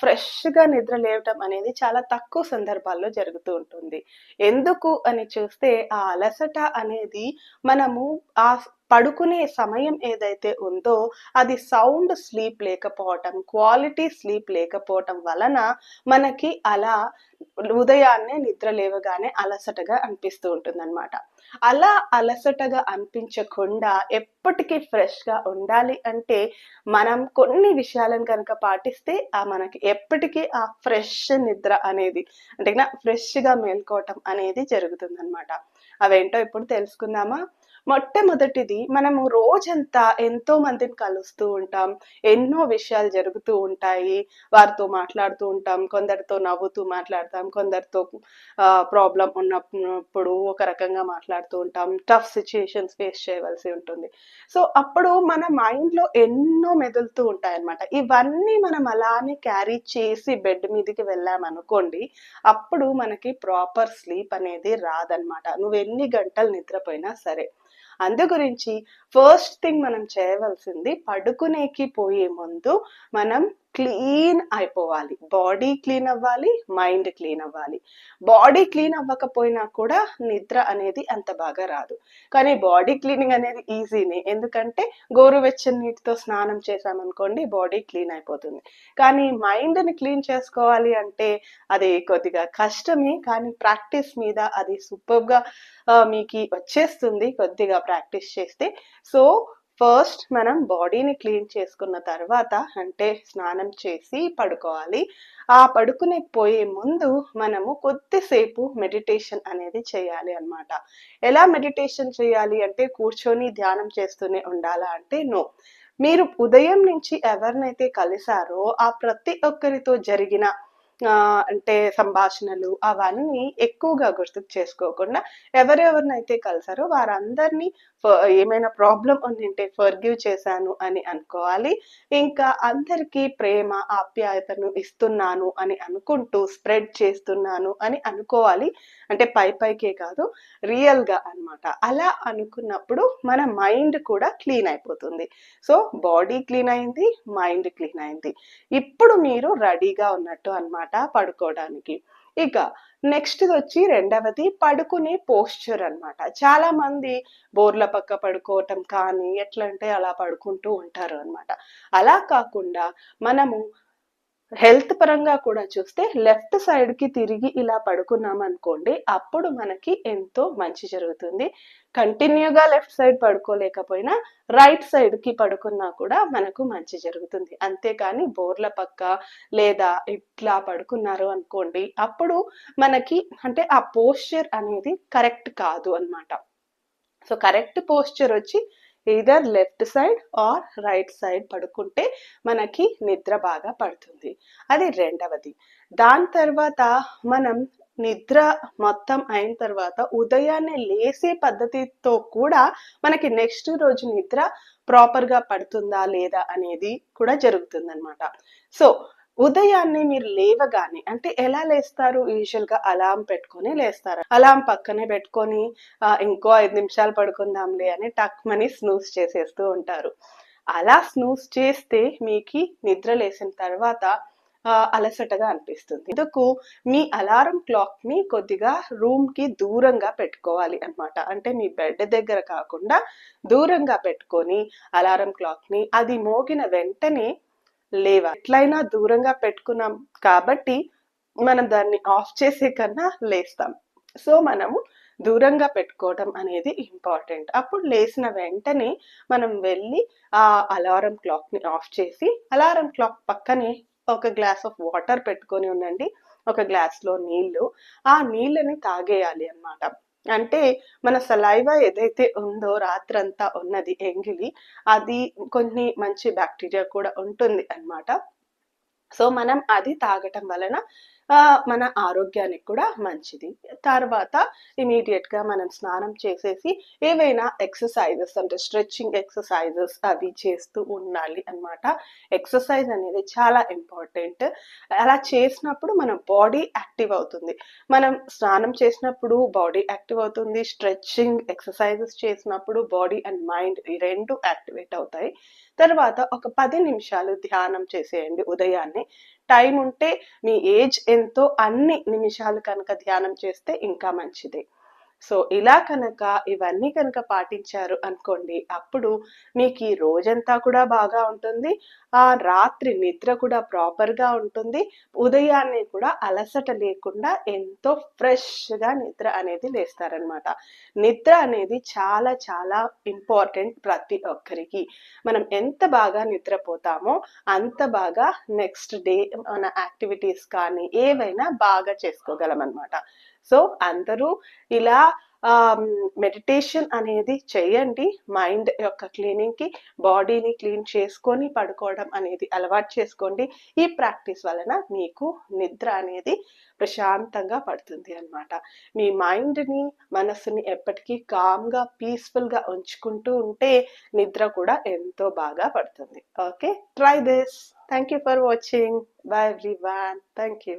ఫ్రెష్గా నిద్ర లేవటం అనేది చాలా తక్కువ సందర్భాల్లో జరుగుతూ ఉంటుంది. ఎందుకు అని చూస్తే ఆ అలసట అనేది మనము ఆ పడుకునే సమయం ఏదైతే ఉందో అది సౌండ్ స్లీప్ లేకపోవటం క్వాలిటీ స్లీప్ లేకపోవటం వలన మనకి అలా ఉదయాన్నే నిద్ర లేవగానే అలసటగా అనిపిస్తూ ఉంటుంది అలా అలసటగా అనిపించకుండా ఎప్పటికీ ఫ్రెష్గా ఉండాలి అంటే మనం కొన్ని విషయాలను కనుక పాటిస్తే ఆ మనకి ఎప్పటికీ ఆ ఫ్రెష్ నిద్ర అనేది అంటే ఫ్రెష్గా మేల్కోవటం అనేది జరుగుతుందన్నమాట. అవేంటో ఇప్పుడు తెలుసుకుందామా? మొట్టమొదటిది మనము రోజంతా ఎంతో మందిని కలుస్తూ ఉంటాం. ఎన్నో విషయాలు జరుగుతూ ఉంటాయి. వారితో మాట్లాడుతూ ఉంటాం. కొందరితో నవ్వుతూ మాట్లాడతాం. కొందరితో ప్రాబ్లం ఉన్నప్పుడు ఒక రకంగా మాట్లాడుతూ ఉంటాం. టఫ్ సిచ్యుయేషన్స్ ఫేస్ చేయవలసి ఉంటుంది. సో అప్పుడు మన మైండ్లో ఎన్నో మెదులుతూ ఉంటాయి అన్నమాట ఇవన్నీ మనం అలానే క్యారీ చేసి బెడ్ మీదకి వెళ్ళామనుకోండి అప్పుడు మనకి ప్రాపర్ స్లీప్ అనేది రాదనమాట నువ్వు ఎన్ని గంటలు నిద్రపోయినా సరే. అందు గురించి ఫస్ట్ థింగ్ మనం చేయవలసింది పడుకునేకి పోయే ముందు మనం క్లీన్ అయిపోవాలి. బాడీ క్లీన్ అవ్వాలి మైండ్ క్లీన్ అవ్వాలి. బాడీ క్లీన్ అవ్వకపోయినా కూడా నిద్ర అనేది అంత బాగా రాదు. కానీ బాడీ క్లీనింగ్ అనేది ఈజీనే. ఎందుకంటే గోరువెచ్చని నీటితో స్నానం చేసామనుకోండి బాడీ క్లీన్ అయిపోతుంది. కానీ మైండ్ని క్లీన్ చేసుకోవాలి అంటే అది కొద్దిగా కష్టమే. కానీ ప్రాక్టీస్ మీద అది సూపర్గా మీకు వచ్చేస్తుంది కొద్దిగా ప్రాక్టీస్ చేస్తే. సో ఫస్ట్ మనం బాడీని క్లీన్ చేసుకున్న తర్వాత అంటే స్నానం చేసి పడుకోవాలి. ఆ పడుకునే పోయే ముందు మనము కొద్దిసేపు మెడిటేషన్ అనేది చేయాలి అనమాట ఎలా మెడిటేషన్ చేయాలి అంటే కూర్చొని ధ్యానం చేస్తూనే ఉండాలా అంటే నో మీరు ఉదయం నుంచి ఎవరినైతే కలిసారో ఆ ప్రతి ఒక్కరితో జరిగిన అంటే సంభాషణలు అవన్నీ ఎక్కువగా గుర్తు చేసుకోకుండా ఎవరెవరినైతే కలిసారో వారందరినీ ఏమైనా ప్రాబ్లం ఉందంటే ఫర్గివ్ చేశాను అని అనుకోవాలి. ఇంకా అందరికీ ప్రేమ ఆప్యాయతను ఇస్తున్నాను అని అనుకుంటూ స్ప్రెడ్ చేస్తున్నాను అని అనుకోవాలి. అంటే పై పైకే కాదు రియల్గా అనమాట అలా అనుకున్నప్పుడు మన మైండ్ కూడా క్లీన్ అయిపోతుంది. సో బాడీ క్లీన్ అయింది మైండ్ క్లీన్ అయింది. ఇప్పుడు మీరు రెడీగా ఉన్నట్టు అనమాట పడుకోవడానికి. ఇక నెక్స్ట్ వచ్చి రెండవది పడుకునే పోస్చర్ అనమాట చాలా మంది బోర్ల పక్క పడుకోవటం కానీ ఎట్లా అంటే అలా పడుకుంటూ ఉంటారు అనమాట అలా కాకుండా మనము హెల్త్ పరంగా కూడా చూస్తే లెఫ్ట్ సైడ్కి తిరిగి ఇలా పడుకున్నాం అనుకోండి అప్పుడు మనకి ఎంతో మంచి జరుగుతుంది. కంటిన్యూగా లెఫ్ట్ సైడ్ పడుకోలేకపోయినా రైట్ సైడ్కి పడుకున్నా కూడా మనకు మంచి జరుగుతుంది. అంతేకాని బోర్ల పక్క లేదా ఇట్లా పడుకున్నారు అనుకోండి అప్పుడు మనకి అంటే ఆ పోస్చర్ అనేది కరెక్ట్ కాదు అనమాట సో కరెక్ట్ పోస్చర్ వచ్చి either left side or right side పడుకుంటే మనకి నిద్ర బాగా పడుతుంది. అది రెండవది. దాని తర్వాత మనం నిద్ర మొత్తం అయిన తర్వాత ఉదయాన్నే లేసే పద్ధతితో కూడా మనకి నెక్స్ట్ రోజు నిద్ర ప్రాపర్గా పడుతుందా లేదా అనేది కూడా జరుగుతుంది అనమాట సో ఉదయాన్నే మీరు లేవగానే అంటే ఎలా లేస్తారు? యూజువల్గా అలాం పెట్టుకొని లేస్తారు? అలాం పక్కనే పెట్టుకొని ఇంకో ఐదు నిమిషాలు పడుకుందాంలే అని టక్ మని స్నూస్ చేసేస్తూ ఉంటారు. అలా స్నూస్ చేస్తే మీకు నిద్ర లేసిన తర్వాత అలసటగా అనిపిస్తుంది. ఇందుకు మీ అలారం క్లాక్ని కొద్దిగా రూమ్కి దూరంగా పెట్టుకోవాలి అనమాట అంటే మీ బెడ్ దగ్గర కాకుండా దూరంగా పెట్టుకొని అలారం క్లాక్ని అది మోగిన వెంటనే లేవా? ఎట్లయినా దూరంగా పెట్టుకున్నాం కాబట్టి మనం దాన్ని ఆఫ్ చేసే కన్నా లేస్తాం. సో మనము దూరంగా పెట్టుకోవడం అనేది ఇంపార్టెంట్. అప్పుడు లేచిన వెంటనే మనం వెళ్ళి ఆ అలారం క్లాక్ని ఆఫ్ చేసి అలారం క్లాక్ పక్కనే ఒక గ్లాస్ ఆఫ్ వాటర్ పెట్టుకొని ఉండండి. ఒక గ్లాస్లో నీళ్ళు ఆ నీళ్ళని తాగేయాలి అన్నమాట. అంటే మన సలైవా ఏదైతే ఉందో రాత్రంతా ఉన్నది ఎంగిలి అది కొన్ని మంచి బ్యాక్టీరియా కూడా ఉంటుంది అన్నమాట. సో మనం అది తాగటం వలన మన ఆరోగ్యానికి కూడా మంచిది. తర్వాత గా మనం స్నానం చేసేసి ఏవైనా ఎక్సర్సైజెస్ అంటే స్ట్రెచ్చింగ్ ఎక్సర్సైజెస్ అవి చేస్తూ ఉండాలి అనమాట ఎక్సర్సైజ్ అనేది చాలా ఇంపార్టెంట్ అలా చేసినప్పుడు మన బాడీ యాక్టివ్ అవుతుంది. మనం స్నానం చేసినప్పుడు బాడీ యాక్టివ్ అవుతుంది. స్ట్రెచ్చింగ్ ఎక్సర్సైజెస్ చేసినప్పుడు బాడీ అండ్ మైండ్ ఈ రెండు యాక్టివేట్ అవుతాయి. తర్వాత ఒక పది నిమిషాలు ధ్యానం చేసేయండి ఉదయాన్నే. టైం ఉంటే మీ ఏజ్ ఎంతో అన్ని నిమిషాలు కనుక ధ్యానం చేస్తే ఇంకా మంచిది. సో ఇలా కనుక ఇవన్నీ కనుక పాటించారు అనుకోండి అప్పుడు మీకు ఈ రోజంతా కూడా బాగా ఉంటుంది. ఆ రాత్రి నిద్ర కూడా ప్రాపర్గా ఉంటుంది. ఉదయాన్నే కూడా అలసట లేకుండా ఎంతో ఫ్రెష్గా నిద్ర అనేది లేస్తారనమాట. నిద్ర అనేది చాలా చాలా ఇంపార్టెంట్ ప్రతి ఒక్కరికి. మనం ఎంత బాగా నిద్రపోతామో అంత బాగా నెక్స్ట్ డే మన యాక్టివిటీస్ కానీ ఏవైనా బాగా చేసుకోగలం అనమాట సో అందరూ ఇలా మెడిటేషన్ అనేది చేయండి. మైండ్ యొక్క క్లీనింగ్కి బాడీని క్లీన్ చేసుకొని పడుకోవడం అనేది అలవాటు చేసుకోండి. ఈ ప్రాక్టీస్ వలన మీకు నిద్ర అనేది ప్రశాంతంగా పడుతుంది అనమాట మీ మైండ్ని మనసుని ఎప్పటికీ కామ్గా పీస్ఫుల్గా ఉంచుకుంటూ ఉంటే నిద్ర కూడా ఎంతో బాగా పడుతుంది. Okay try this thank you for watching bye everyone thank you